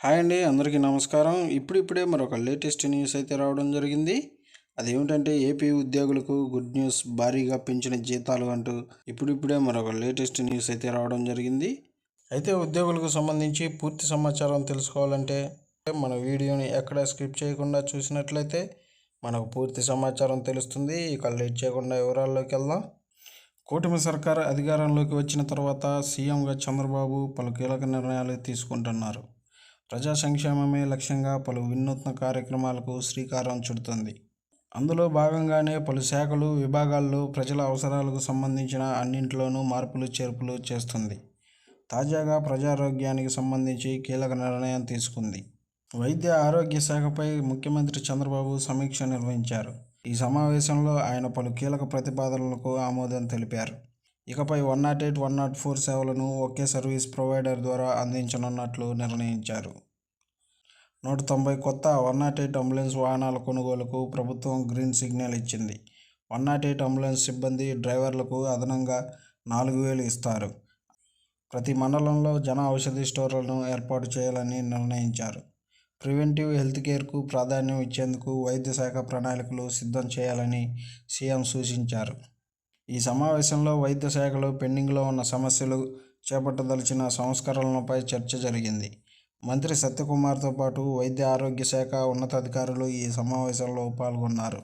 Hi అండి అందరికీ నమస్కారం. ఇప్పుడిప్పుడే మరొక లేటెస్ట్ న్యూస్ అయితే రావడం జరిగింది. అదేమిటంటే ఏపీ ఉద్యోగులకు గుడ్ న్యూస్ భారీగా పెంచిన జీతాలు అంటూ ఇప్పుడిప్పుడే మరొక లేటెస్ట్ న్యూస్ అయితే రావడం జరిగింది. అయితే ఉద్యోగులకు సంబంధించి పూర్తి సమాచారం తెలుసుకోవాలంటే మన వీడియోని ఎక్కడ స్కిప్ చేయకుండా చూసినట్లయితే మనకు పూర్తి సమాచారం తెలుస్తుంది. ఇక లేట్ చేయకుండా వివరాల్లోకి వెళ్దాం. కూటమి సర్కార్ అధికారంలోకి వచ్చిన తర్వాత సీఎంగా చంద్రబాబు పలు కీలక నిర్ణయాలు తీసుకుంటున్నారు. ప్రజా సంక్షేమమే లక్ష్యంగా పలు వినూత్న కార్యక్రమాలకు శ్రీకారం చుడుతుంది. అందులో భాగంగానే పలు శాఖలు విభాగాల్లో ప్రజల అవసరాలకు సంబంధించిన అన్నింటిలోనూ మార్పులు చేర్పులు చేస్తుంది. తాజాగా ప్రజారోగ్యానికి సంబంధించి కీలక నిర్ణయం తీసుకుంది. వైద్య ఆరోగ్య శాఖపై ముఖ్యమంత్రి చంద్రబాబు సమీక్ష నిర్వహించారు. ఈ సమావేశంలో ఆయన పలు కీలక ప్రతిపాదనలకు ఆమోదం తెలిపారు. ఇకపై one nought eight one nought four సేవలను ఒకే సర్వీస్ ప్రొవైడర్ ద్వారా అందించనున్నట్లు నిర్ణయించారు. నూట తొంభై కొత్త వన్ నాట్ ఎయిట్ అంబులెన్స్ వాహనాల కొనుగోలుకు ప్రభుత్వం గ్రీన్ సిగ్నల్ ఇచ్చింది. వన్ నాట్ ఎయిట్ అంబులెన్స్ సిబ్బంది డ్రైవర్లకు అదనంగా నాలుగు వేలు ఇస్తారు. ప్రతి మండలంలో జన ఔషధి స్టోర్లను ఏర్పాటు చేయాలని నిర్ణయించారు. ప్రివెంటివ్ హెల్త్ కేర్కు ప్రాధాన్యం ఇచ్చేందుకు వైద్య శాఖ ప్రణాళికలు సిద్ధం చేయాలని సీఎం సూచించారు. ఈ సమావేశంలో వైద్య శాఖలో పెండింగ్లో ఉన్న సమస్యలు చేపట్టదలిచిన సంస్కరణలపై చర్చ జరిగింది. మంత్రి సత్యకుమార్తో పాటు వైద్య ఆరోగ్య శాఖ ఉన్నతాధికారులు ఈ సమావేశంలో పాల్గొన్నారు.